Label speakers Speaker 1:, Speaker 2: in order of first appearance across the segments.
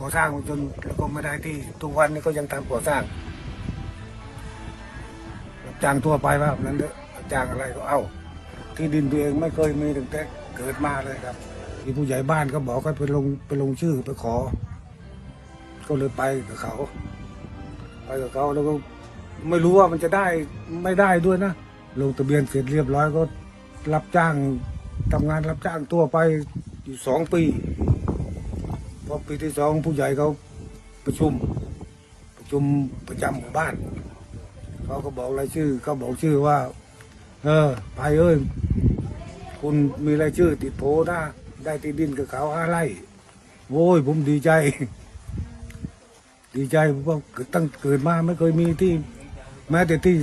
Speaker 1: ก่อสร้างจนก็ไม่ได้ที่ทุกวันนี้ก็ยังทำก่อสร้างรับจ้างทั่วไปว่าแบบนั้นเถอะรับจ้างอะไรก็เอา ที่ดินตัวเองไม่เคยมีตั้งแต่เกิดมาเลยครับมีผู้ใหญ่บ้านก็บอกให้ไปลงไปลงชื่อไปขอ ก็เลยไปกับเขา ไปกับเขาแล้วก็ไม่รู้ว่ามันจะได้ไม่ได้ด้วยนะลงทะเบียนเสร็จเรียบร้อยก็รับจ้างทำงานรับจ้างตัวไปอยู่สองปี พอปีที่สองผู้ใหญ่เขาประชุม ประชุมประจำหมู่บ้านเขาก็บอกรายชื่อเขาบอกชื่อว่า เออไปเอ้ยคุณมีรายชื่อ ติดโผนะได้ที่ดินกับเขาห้าไร่โว้ยผมดีใจ ดีใจเพราะตั้งเกิดมาไม่เคยมีที่ แม้แต่ที่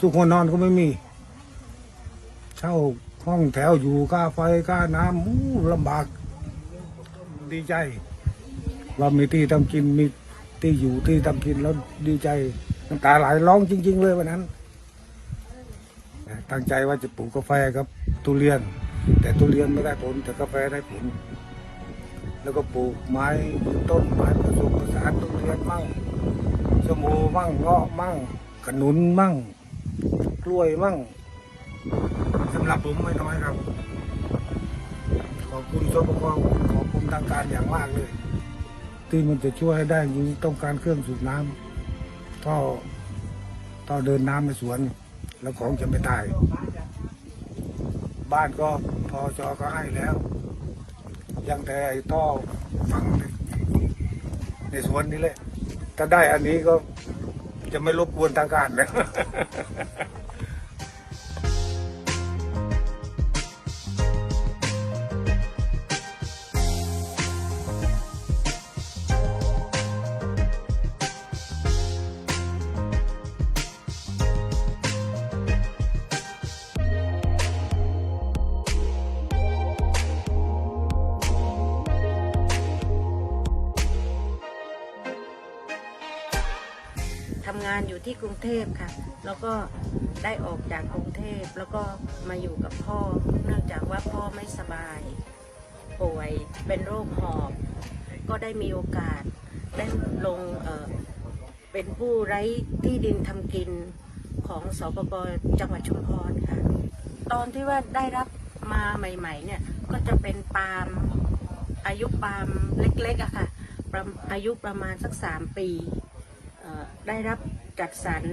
Speaker 1: สุขนอนก็ไม่มี เช่าห้องแถวอยู่ค่าไฟค่าน้ำอู้ลำบาก ดีใจ ว่ามีที่ทำกินมีที่อยู่ที่ทำกินแล้วดีใจน้ำตาไหลร้องจริง ๆ เลยวันนั้นตั้งใจว่าจะปลูกกาแฟครับทุเรียน แต่ทุเรียนไม่ได้ผลแต่กาแฟได้ผล แล้วก็ปลูกไม้ต้นไม้ผสมผสานทุเรียนมั่งชะโมมั่งเงาะมั่งขนุนมั่ง กล้วยมั่งสำหรับผมไม่น้อยครับ ขอบคุณสปกขอบคุณทางการอย่างมากเลย ที่มันจะช่วยให้ได้ยิงต้องการเครื่องสูบน้ำท่อท่อเดินน้ำในสวน แล้วของจะไม่ตาย บ้านก็พอจอก็ให้แล้ว ยังแต่ไอ้ท่อฝังในสวนนี้เลยถ้าได้อันนี้ก็จะไม่รบกวนทางการนะ
Speaker 2: ทานอยู่ที่กรุงเทพค่ะ แล้วก็ได้ออกจากกรุงเทพแล้วก็มาอยู่กับพ่อ เนื่องจากว่าพ่อไม่สบาย ป่วยเป็นโรคหอบ ก็ได้มีโอกาสได้ลงเเป็นผู้ไร้ที่ดินทำกินของสปปจังหวัดชุมพรค่ะ ตอนที่ว่าได้รับมาใหม่ๆเนี่ยก็จะเป็นปาล์มอายุปาล์มเล็กๆอะค่ะอายุประมาณสักสามปีได้รับ จัดสรร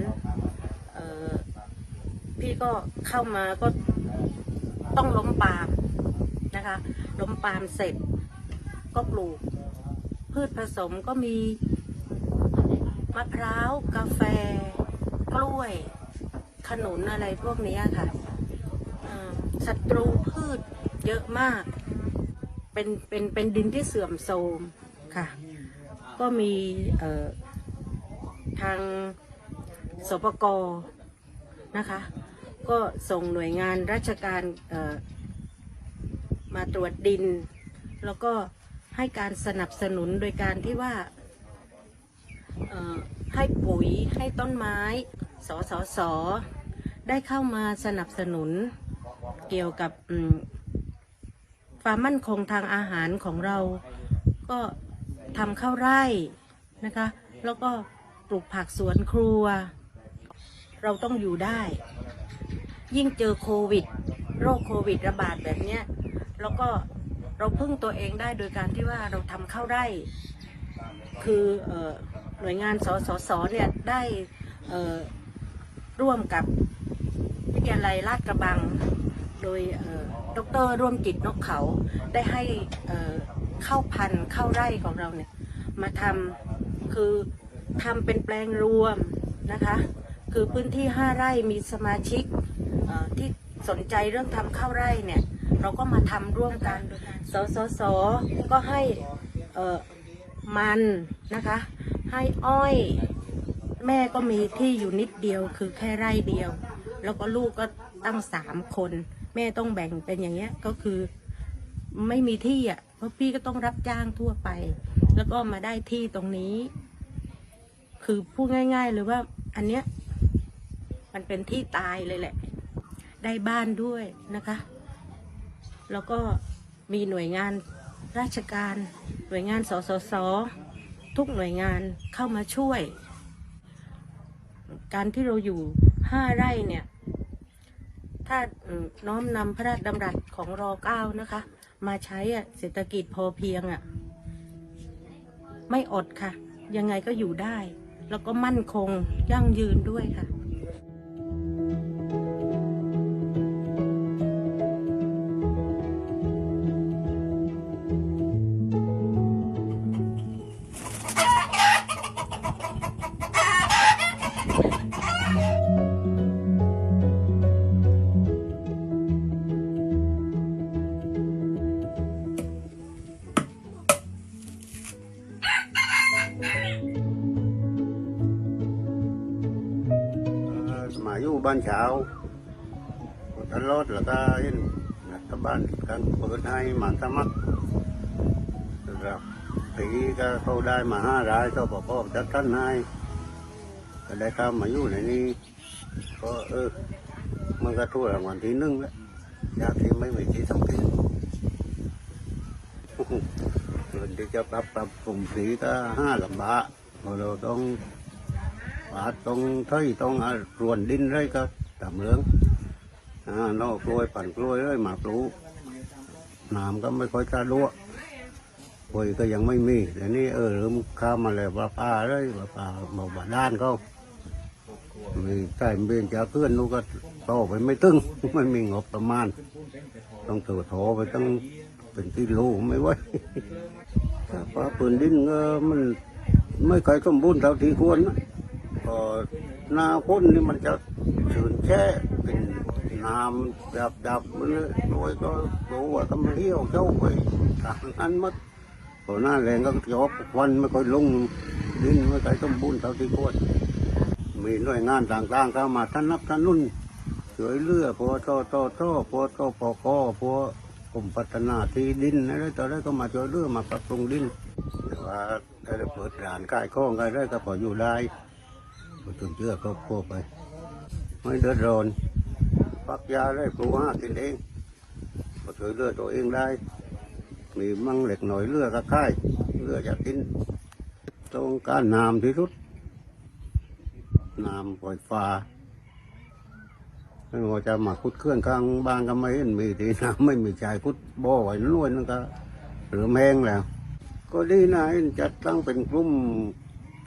Speaker 2: พี่ก็เข้ามาก็ต้องล้มปาล์มนะคะ ล้มปาล์มเสร็จ ก็ปลูก พืชผสมก็มีมะพร้าว กาแฟ กล้วย ขนุนอะไรพวกนี้ค่ะศัตรูพืชเยอะมาก เป็นเป็นเป็นดินที่เสื่อมโทรมค่ะ ก็มีทาง สปกนะคะ ก็ส่งหน่วยงานราชการมาตรวจดิน แล้วก็ให้การสนับสนุนโดยการที่ว่าให้ปุ๋ยให้ต้นไม้ สสส ได้เข้ามาสนับสนุนเกี่ยวกับความมั่นคงทางอาหารของเรา ก็ทำข้าวไร่นะคะ แล้วก็ปลูกผักสวนครัว เราต้องอยู่ได้ ยิ่งเจอโควิด โรคโควิดระบาดแบบเนี้ยแล้วก็เราพึ่งตัวเองได้โดยการที่ว่าเราทำข้าไร่ คือออหน่วยงานสสสเนี่ยได้ร่วมกับวิทยาลัยลาดกระบัง โดยเอ่อดรร่วมจิตนกเขาได้ให้เข้าพันธุ์ข้าไร่ของเราเนี่ยมาทำคือทำเป็นแปลงรวมนะคะ คือพื้นที่ 5 ไร่มีสมาชิกที่สนใจเรื่องทำข้าวไร่เนี่ย เราก็มาทำร่วมกัน สสส ก็ให้เมันนะคะ ให้อ้อย แม่ก็มีที่อยู่นิดเดียวคือแค่ไร่เดียว แล้วก็ลูกก็ตั้งสามคน แม่ต้องแบ่งเป็นอย่างเงี้ยก็คือไม่มีที่อะเพราะพี่ก็ต้องรับจ้างทั่วไป แล้วก็มาได้ที่ตรงนี้ คือพูดง่าย ๆ เลยว่าอันเนี้ย มันเป็นที่ตายเลยแหละ ได้บ้านด้วยนะคะ แล้วก็มีหน่วยงานราชการ หน่วยงานสสส ทุกหน่วยงานเข้ามาช่วย การที่เราอยู่ห้าไร่เนี่ย ถ้าน้อมนำพระราชดำรัสของรอเก้านะคะ มาใช้อะเศรษฐกิจพอเพียงอะ ไม่อดค่ะ ยังไงก็อยู่ได้ แล้วก็มั่นคงยั่งยืนด้วยค่ะ
Speaker 3: เช้าตลอดแล้วก็เห็นรัฐบาลกันเปิดให้มาสมัครสำหรับปีก็เขาได้มาห้ารายก็บอกพ่อจัดท่านให้ก็ได้เข้ามาอยู่ในนี้ก็เออมันก็ทั่วรางวัลที่หนึ่งแล้วยากที่ไม่มีที่ทำกินเงินที่จะปรับปรับปรุงสีก็ห้าลำบากเราต้อง ปาตรงไทยต้องรวนดินไรก็ตามเรื่องอ่านอกกล้วยปั่นกล้วยเลยหมาปลูกน้ำก็ไม่ค่อยจะรั่วปุ๋ยก็ยังไม่มีแต่นี่เออเริ่มข้ามมาแล้วว่าป่าเลยว่าป่าบอกว่าด้านเขามีใต้เบียนจากเพื่อนนู้ก็โตไปไม่ตึงไม่มีงบประมาณ ต้องตัวโถไปตั้งเป็นที่รู้ไม่ไหวถ้าป่าปืนดินก็มันไม่ค่อยสมบูรณ์เท่าที่ควรนะ ก็นาพ้นนี่มันจะชื้นแช่เป็นน้ำดับดับมันเลยโดยก็รู้ว่าก็มาเที่ยวเจ้าไปทางนั้นหมัดพอหน้าแรงก็จอบวันไม่ค่อยลงดินไม่ค่อยสมบูรณ์เท่าที่ควรมีหน่วยงานต่างๆเข้ามาท่านนับท่านนุ่นช่วยเลือพอทอทอทอพอทอปอกอพอกรมพัฒนาที่ดินอะไรต่ออะไรก็มาช่วยเลือมาปรับปรุงดินแต่ว่าถ้เปิดร้านขายข้องอะไรก็พออยู่ได้ ก็ต้องเชื่อครอบครัวไป ไม่เดือดร้อนปักยาได้ปลูกห้ากินเองก็ช่วยเลือตัวเองได้ มีมั่งเหล็กหน่อยเลือก็ค่ายเลือจะกินต้องการน้ำที่สุดน้ำปล่อยฟ้าไม่ว่าจะมาคุดเคลื่อนข้างบ้านก็ไม่เห็นมีทีน้ำไม่มีใจคุดบ่อไว้นู่นนั่นก็หรือแมงแล้ว ก็ดีนะจัดตั้งเป็นกลุ่ม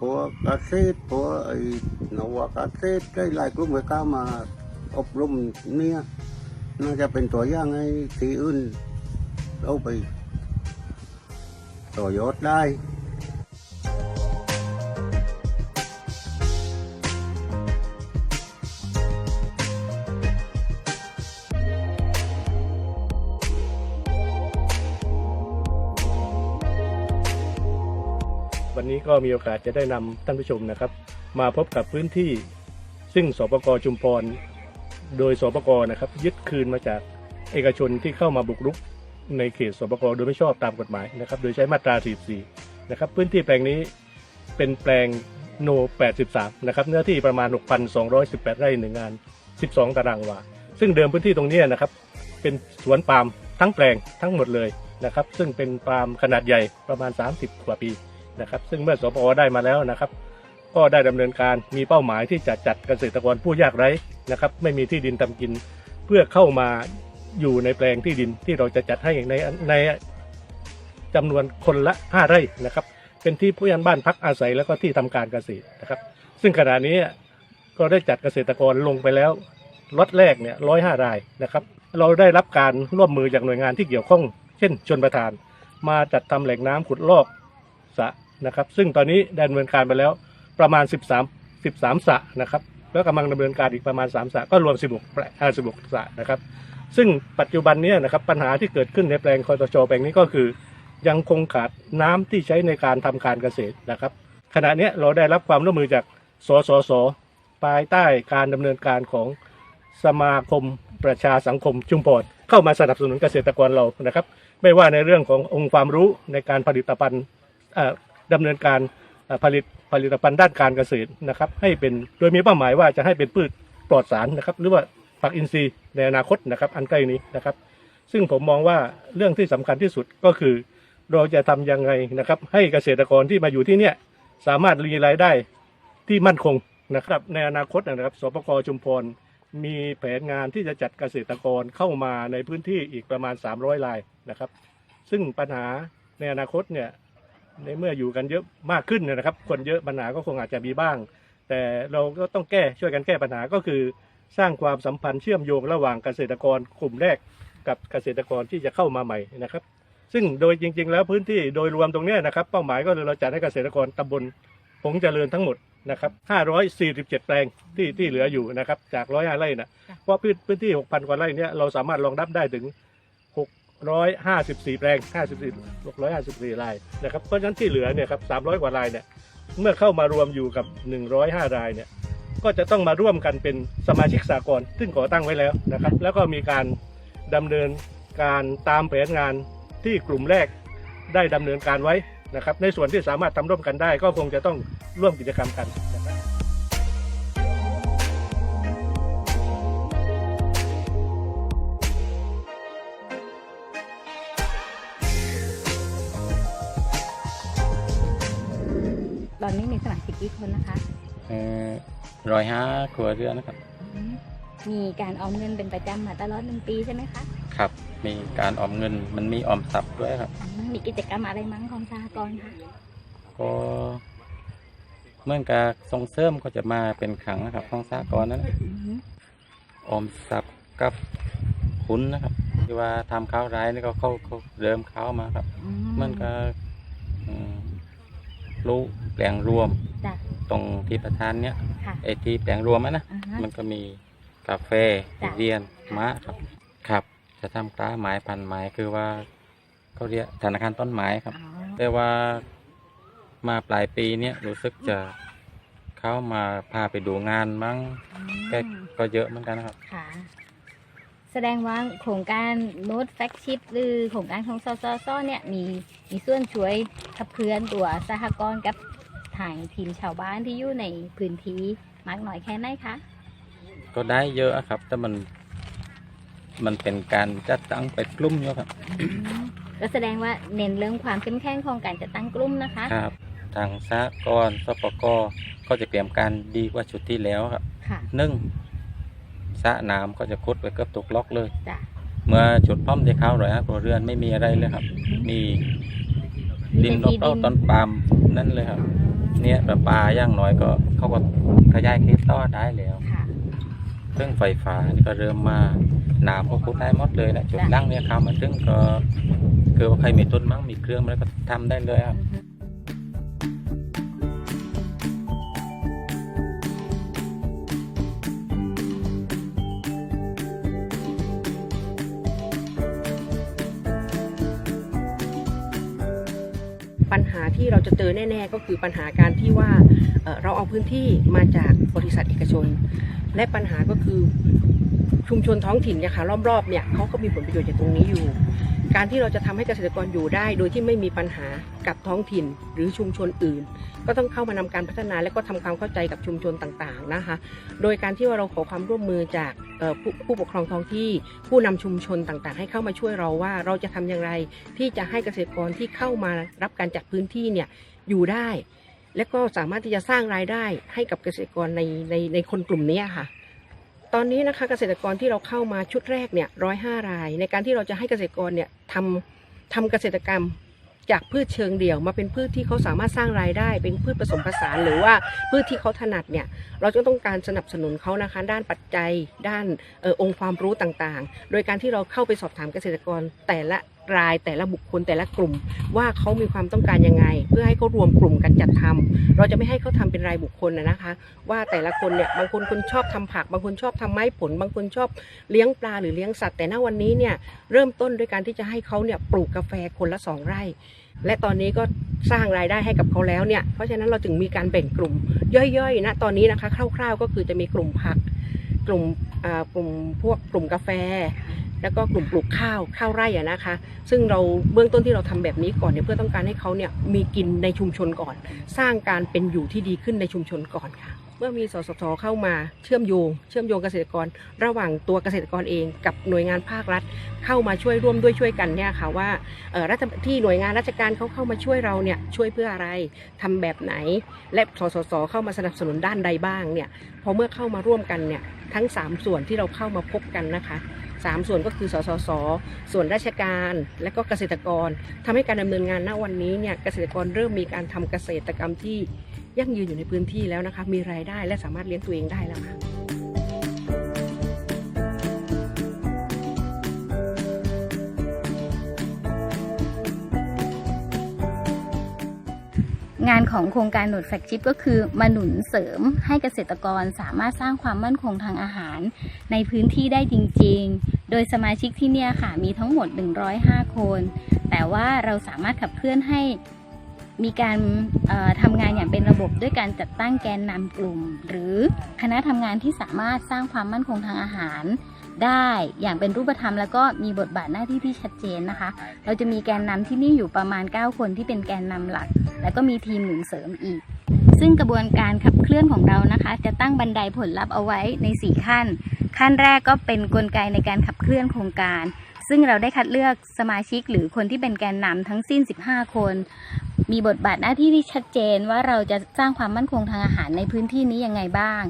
Speaker 3: พวกเกษตรพวกไอ้นวเกษตรได้หลายกลุ่มก็เข้ามาอบรมเนี่ยน่าจะเป็นตัวอย่างให้ที่อื่นเอาไปต่อยอดได้
Speaker 4: วันนี้ก็มีโอกาสจะได้นำท่านผู้ชมนะครับ มาพบกับพื้นที่ซึ่งสปกชุมพร โดยสปกนะครับ ยึดคืนมาจากเอกชนที่เข้ามาบุกรุก ในเขตสปกโดยไม่ชอบตามกฎหมายนะครับ โดยใช้มาตรา 44 นะครับ พื้นที่แปลงนี้เป็นแปลงโน 83 นะครับ เนื้อที่ประมาณ 6,218 ไร่หนึ่งงาน 12 ตารางวา ซึ่งเดิมพื้นที่ตรงนี้นะครับ เป็นสวนปาล์มทั้งแปลงทั้งหมดเลยนะครับ ซึ่งเป็นปาล์มขนาดใหญ่ประมาณ 30 กว่าปี นะครับ ซึ่งเมื่อสปอได้มาแล้วนะครับ ก็ได้ดำเนินการมีเป้าหมายที่จะจัดเกษตรกรผู้ยากไร้นะครับ ไม่มีที่ดินทำกิน เพื่อเข้ามาอยู่ในแปลงที่ดินที่เราจะจัดให้ในในจำนวนคนละ 5 ไร่นะครับ เป็นที่ผู้ยันบ้านพักอาศัยแล้วก็ที่ทำการเกษตรนะครับ ซึ่งขณะนี้ก็ได้จัดเกษตรกรลงไปแล้วล็อตแรกเนี่ยร้อยห้ารายนะครับ เราได้รับการร่วมมือจากหน่วยงานที่เกี่ยวข้อง เช่นชนประทาน มาจัดทำแหล่งน้ำขุดลอกสระ นะครับ ซึ่งตอนนี้ดำเนินการไปแล้วประมาณ 13 13สระนะครับ แล้วกำลังดำเนินการอีกประมาณ3สระก็รวม 16แปลง16สระนะครับ ซึ่งปัจจุบันนี้นะครับปัญหาที่เกิดขึ้นในแปลงคอตชแปลงนี้ก็คือ ยังคงขาดน้ำที่ใช้ในการทำการเกษตรนะครับ ขณะนี้เราได้รับความร่วมมือจากสสสภายใต้การดำเนินการของสมาคมประชาสังคมชุมพรเข้ามาสนับสนุนเกษตรกรเรานะครับ ไม่ว่าในเรื่องขององค์ความรู้ในการผลิตภัณฑ์ ดำเนินการผลิตผลิตภัณฑ์ด้านการเกษตรนะครับ ให้เป็นโดยมีเป้าหมายว่าจะให้เป็นพืชปลอดสารนะครับ หรือว่าผักอินทรีย์ในอนาคตนะครับ อันใกล้นี้นะครับ ซึ่งผมมองว่าเรื่องที่สำคัญที่สุดก็คือ เราจะทำยังไงนะครับ ให้เกษตรกรที่มาอยู่ที่เนี่ยสามารถมีรายได้ที่มั่นคงนะครับ ในอนาคตนะครับสปกชุมพรมีแผนงานที่จะจัดเกษตรกรเข้ามาในพื้นที่อีกประมาณ 300รายนะครับ ซึ่งปัญหาในอนาคตเนี่ย ในเมื่ออยู่กันเยอะมากขึ้นนะครับ คนเยอะปัญหาก็คงอาจจะมีบ้าง แต่เราก็ต้องแก้ช่วยกันแก้ปัญหาก็คือ สร้างความสัมพันธ์เชื่อมโยงระหว่างเกษตรกรกลุ่มแรกกับเกษตรกรที่จะเข้ามาใหม่นะครับ ซึ่งโดยจริง ๆ แล้วพื้นที่โดยรวมตรงนี้นะครับ เป้าหมายก็คือเราจัดให้เกษตรกรตำบลผงเจริญทั้งหมดนะครับ547 แปลงที่ที่เหลืออยู่นะครับจาก 105 ไร่นะเพราะพื้นพื้นที่ 6,000 กว่าไร่เนี้ยเราสามารถรองรับได้ถึง 654 แปลง 54 654รายนะครับเพราะฉะนั้นที่เหลือเนี่ยครับ 300 กว่ารายเนี่ยเมื่อเข้ามารวมอยู่กับ 105 รายเนี่ยก็จะต้องมาร่วมกันเป็นสมาชิกสากลซึ่งก่อตั้งไว้แล้วนะครับ แล้วก็มีการดำเนินการตามแผนงานที่กลุ่มแรกได้ดำเนินการไว้นะครับ ในส่วนที่สามารถทำร่วมกันได้ก็คงจะต้องร่วมกิจกรรมกันนะครับ
Speaker 5: ร้อยห้าครัวเรือนนะครับ
Speaker 6: อืมมีการออมเงินเป็นประจำมาตลอดหนึ่งปีใช่ไหมคะ
Speaker 5: ครับ มีการออมเงินมันมีออมทรัพย์ด้วยครับ
Speaker 6: อืมมีกิจกรรมอะไรมั้งของสหกรณ์คะ
Speaker 5: ก็เมื่อกับส่งเสริมก็จะมาเป็นขังนะครับของสากรณ์นั้น
Speaker 6: อืม
Speaker 5: ออมทรัพย์กับคุณนะครับที่ว่าทำข้าวร้ายนี่ก็เข้าเขาเริ่มเข้ามาครับเหมื่อนกับอืมรู้แปลงรวม
Speaker 6: จ้ะ
Speaker 5: ตรงที่ประธานเนี้ย
Speaker 6: ค่ะ
Speaker 5: ไอที่แปลงรวมอะนะ
Speaker 6: อ่าฮะ
Speaker 5: มันก็มีกาแฟ
Speaker 6: จ้ะ
Speaker 5: เรียนม้าครับ ครับ จะทำกล้าไม้พันไม้คือว่าเขาเรียกธนาคารต้นไม้ครับ
Speaker 6: อ๋อ
Speaker 5: แต่ว่ามาปลายปีเนี้ยรู้สึกจะเข้ามาพาไปดูงานมั้งก็
Speaker 6: อืม
Speaker 5: ก็เยอะเหมือนกันนะครับ
Speaker 6: ค่ะ แสดงว่าโครงการโน้ตแฟกชิพหรือโครงการของซอซอซอเนี่ยมีมีส่วนช่วยขับเคลื่อนตัวสหกรณ์กับ ทางทีมชาวบ้านที่อยู่ในพื้นที่มากน้อยแค่ไหนคะ
Speaker 5: ก็ได้เยอะอะครับ แต่มันมันเป็นการจัดตั้งเป็นกลุ่มเยอะครับ
Speaker 6: อืมก็แสดงว่าเน้นเรื่องความเข้มแข็งของการจัดตั้งกลุ่มนะคะ
Speaker 5: ครับ ทางสากรณ์สปกก็จะเตรียมการดีกว่าชุดที่แล้วครับ
Speaker 6: ค่ะ
Speaker 5: หนึ่งสระน้ำก็จะคุดไว้เกือบทุกล็อกเลย
Speaker 6: จ้ะ
Speaker 5: เมื่อจุดป้อมที่เข้าร้อยห้าครัวเรือนไม่มีอะไรเลยครับ มีดินรอบๆต้นปาล์มนั่นเลยครับ เนี่ยแบบปลาย่างน้อยก็เขาก็ขยายเขตต่อได้แล้ว
Speaker 6: ค่ะ
Speaker 5: เครื่องไฟฟ้านี่ก็เริ่มมาน้ำก็คุดได้หมดเลยนะจุดนั่งเนี่ยครับมันถึงก็คือว่าใครมีต้นมั้งมีเครื่องมันก็ทำได้เลยครับ
Speaker 7: ปัญห ที่เราจะเจอแน่ ๆ ก็คือปัญหาการที่ว่าเราเอาพื้นที่มาจากบริษัทเอกชน และปัญหาก็คือ ชุมชนท้องถิ่นเนี่ยค่ะรอบๆเนี่ยเขาก็มีผลประโยชน์จากตรงนี้อยู่ การที่เราจะทำให้เกษตรกรอยู่ได้ โดยที่ไม่มีปัญหากับท้องถิ่นหรือชุมชนอื่น ก็ต้องเข้ามานำการพัฒนาและก็ทำความเข้าใจกับชุมชนต่างๆนะคะ โดยการที่ว่าเราขอความร่วมมือจากผู้ผู้ปกครองท้องที่ ผู้นำชุมชนต่างๆ ให้เข้ามาช่วยเราว่าเราจะทำอย่างไร ที่จะให้เกษตรกรที่เข้ามารับการจัดพื้นที่เนี่ยอยู่ได้ และก็สามารถที่จะสร้างรายได้ให้กับเกษตรกรในในในคนกลุ่มนี้ค่ะ ตอนนี้นะคะเกษตรกรที่เราเข้ามาชุดแรกเนี่ยร้อยห้าราย ในการที่เราจะให้เกษตรกรเนี่ยทำทำเกษตรกรรมจากพืชเชิงเดี่ยวมาเป็นพืชที่เขาสามารถสร้างรายได้ เป็นพืชผสมผสานหรือว่าพืชที่เขาถนัดเนี่ยเราจะต้องการสนับสนุนเขานะคะ ด้านปัจจัย ด้านออองค์ความรู้ต่างๆ โดยการที่เราเข้าไปสอบถามเกษตรกรแต่ละ รายแต่ละบุคคลแต่ละกลุ่ม ว่าเขามีความต้องการยังไง เพื่อให้เขารวมกลุ่มกันจัดทำเราจะไม่ให้เขาทำเป็นรายบุคคลนะนะคะ ว่าแต่ละคนเนี่ยบางคนคนชอบทำผัก บางคนชอบทำไม้ผล บางคนชอบเลี้ยงปลาหรือเลี้ยงสัตว์แต่ณวันนี้เนี่ยเริ่มต้นด้วยการที่จะให้เขาเนี่ยปลูกกาแฟคนละสองไร่ และตอนนี้ก็สร้างรายได้ให้กับเขาแล้วเนี่ยเพราะฉะนั้นเราจึงมีการแบ่งกลุ่มย่อยๆนะตอนนี้นะคะคร่าว ๆ ก็คือจะมีกลุ่มผัก กลุ่มอ่ากลุ่มพวกกลุ่มกาแฟ แล้วก็กลุ่มปลูกข้าวข้าวไร่อะนะคะ ซึ่งเราเบื้องต้นที่เราทำแบบนี้ก่อนเนี่ยเพื่อต้องการให้เขาเนี่ยมีกินในชุมชนก่อน สร้างการเป็นอยู่ที่ดีขึ้นในชุมชนก่อนค่ะเมื่อมีสสสเข้ามาเชื่อมโยง เชื่อมโยงเกษตรกร ระหว่างตัวเกษตรกรเองกับหน่วยงานภาครัฐ เข้ามาช่วยร่วมด้วยช่วยกันเนี่ยค่ะว่าเออรัฐที่หน่วยงานราชการเขาเข้ามาช่วยเราเนี่ยช่วยเพื่ออะไรทำแบบไหน และสสสเข้ามาสนับสนุนด้านใดบ้างเนี่ยพอเมื่อเข้ามาร่วมกันเนี่ยทั้ง 3 ส่วนที่เราเข้ามาพบกันนะคะ สามส่วนก็คือสสส ส่วนราชการและก็เกษตรกรทำให้การดำเนินงานณวันนี้เนี่ยเกษตรกรเริ่มมีการทำเกษตรกรรมที่ยั่งยืนอยู่ในพื้นที่แล้วนะคะมีรายได้และสามารถเลี้ยงตัวเองได้แล้วค่ะ
Speaker 6: ของโครงการหนวดแฟกชิปก็คือมาหนุนเสริมให้เกษตรกรสามารถสร้างความมั่นคงทางอาหาร ในพื้นที่ได้จริง ๆ โดยสมาชิกที่เนี่ยค่ะมีทั้งหมด 105 คน แต่ว่าเราสามารถขับเคลื่อนให้มีการทำงานอย่างเป็นระบบด้วยการจัดตั้งแกนนำกลุ่ม หรือคณะทำงานที่สามารถสร้างความมั่นคงทางอาหาร ได้อย่างเป็นรูปธรรมแล้วก็มีบทบาทหน้าที่ที่ชัดเจนนะคะ เราจะมีแกนนำที่นี่อยู่ประมาณ 9 คนที่เป็นแกนนำหลัก แล้วก็มีทีมหนุนเสริมอีก ซึ่งกระบวนการขับเคลื่อนของเรานะคะ จะตั้งบันไดผลลัพธ์เอาไว้ใน 4 ขั้น ขั้นแรกก็เป็นกลไกในการขับเคลื่อนโครงการ ซึ่งเราได้คัดเลือกสมาชิกหรือคนที่เป็นแกนนำทั้งสิ้น 15 คน มีบทบาทหน้าที่ที่ชัดเจนว่าเราจะสร้างความมั่นคงทางอาหารในพื้นที่นี้ยังไงบ้าง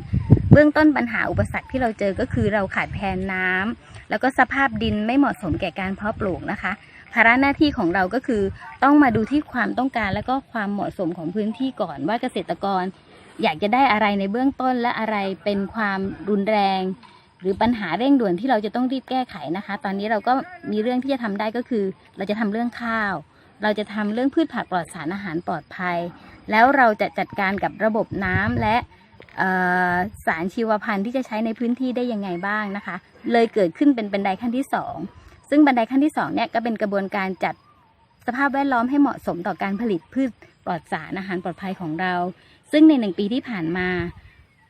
Speaker 6: เบื้องต้นปัญหาอุปสรรคที่เราเจอก็คือเราขาดแคลนน้ำแล้วก็สภาพดินไม่เหมาะสมแก่การเพาะปลูกนะคะ ภาระหน้าที่ของเราก็คือต้องมาดูที่ความต้องการ และก็ความเหมาะสมของพื้นที่ก่อนว่าเกษตรกร อยากจะได้อะไรในเบื้องต้นและอะไรเป็นความรุนแรง หรือปัญหาเร่งด่วนที่เราจะต้องรีบแก้ไขนะคะ ตอนนี้เราก็มีเรื่องที่จะทำได้ก็คือ เราจะทำเรื่องข้าว เราจะทำเรื่องพืชผักปลอดสารอาหารปลอดภัย แล้วเราจะจัดการกับระบบน้ำและ สารชีวพันธุ์ที่จะใช้ในพื้นที่ได้ยังไงบ้างนะคะ เลยเกิดขึ้นเป็นบันไดขั้นที่สองซึ่งบันไดขั้นที่2เนี่ยก็เป็นกระบวนการจัดสภาพแวดล้อมให้เหมาะสมต่อการผลิตพืชปลอดสารอาหารปลอดภัยของเรา ซึ่งในหนึ่งปีที่ผ่านมา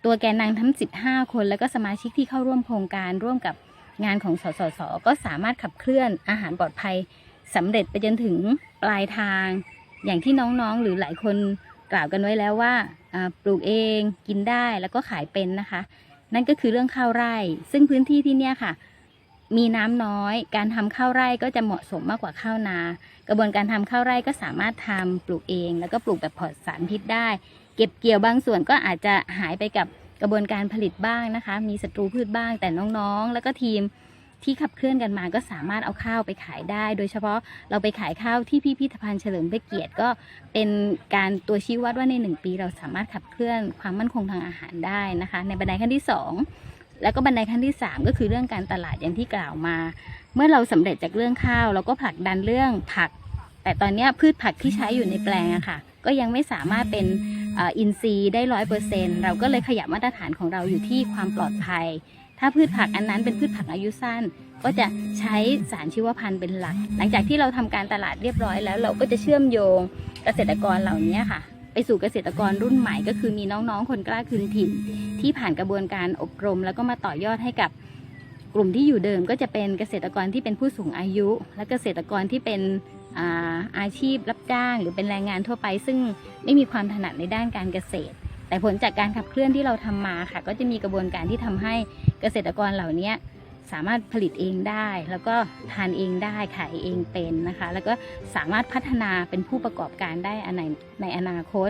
Speaker 6: ตัวแกนนำทั้ง 15 คน แล้วก็สมาชิกที่เข้าร่วมโครงการร่วมกับงานของสสส ก็สามารถขับเคลื่อนอาหารปลอดภัยสำเร็จไปจนถึงปลายทาง อย่างที่น้องๆหรือหลายคนกล่าวกันไว้แล้วว่า ปลูกเองกินได้แล้วก็ขายเป็นนะคะ นั่นก็คือเรื่องข้าวไร่ ซึ่งพื้นที่ที่เนี่ยค่ะ มีน้ำน้อย การทำข้าวไร่ก็จะเหมาะสมมากกว่าข้าวนา กระบวนการทำข้าวไร่ก็สามารถทำปลูกเอง แล้วก็ปลูกแบบปลอดสารพิษได้ เก็บเกี่ยวบางส่วนก็อาจจะหายไปกับกระบวนการผลิตบ้างนะคะ มีศัตรูพืชบ้างแต่น้องๆ แล้วก็ทีม ที่ขับเคลื่อนกันมาก็สามารถเอาข้าวไปขายได้ โดยเฉพาะเราไปขายข้าวที่พิพิธภัณฑ์เฉลิมพระเกียรติก็เป็นการตัวชี้วัดว่าในหนึ่งปี เราสามารถขับเคลื่อนความมั่นคงทางอาหารได้นะคะ ในบันไดขั้นที่สองแล้วก็บันไดขั้นที่ 3 ก็คือเรื่องการตลาดอย่างที่กล่าวมา เมื่อเราสำเร็จจากเรื่องข้าวเราก็ผลักดันเรื่องผัก แต่ตอนนี้พืชผักที่ใช้อยู่ในแปลงอะค่ะ ก็ยังไม่สามารถเป็นอินทรีย์ได้ร้อยเปอร์เซ็นเราก็เลยขยับมาตรฐานของเราอยู่ที่ความปลอดภัย ถ้าพืชผักอันนั้นเป็นพืชผักอายุสั้น ก็จะใช้สารชีวพันธุ์เป็นหลัก หลังจากที่เราทำการตลาดเรียบร้อยแล้ว เราก็จะเชื่อมโยงเกษตรกรเหล่านี้ค่ะ ไปสู่เกษตรกรรุ่นใหม่ ก็คือมีน้องๆ คนกล้าคืนถิ่น ที่ผ่านกระบวนการอบรม แล้วก็มาต่อยอดให้กับกลุ่มที่อยู่เดิมก็จะเป็นเกษตรกรที่เป็นผู้สูงอายุ และเกษตรกรที่เป็นอาอาชีพรับจ้าง หรือเป็นแรงงานทั่วไป ซึ่งไม่มีความถนัดในด้านการเกษตร แต่ผลจากการขับเคลื่อนที่เราทำมาค่ะ ก็จะมีกระบวนการที่ทำให้เกษตรกรเหล่านี้สามารถผลิตเองได้ แล้วก็ทานเองได้ขายเองเป็นนะคะ แล้วก็สามารถพัฒนาเป็นผู้ประกอบการได้ในในอนาคต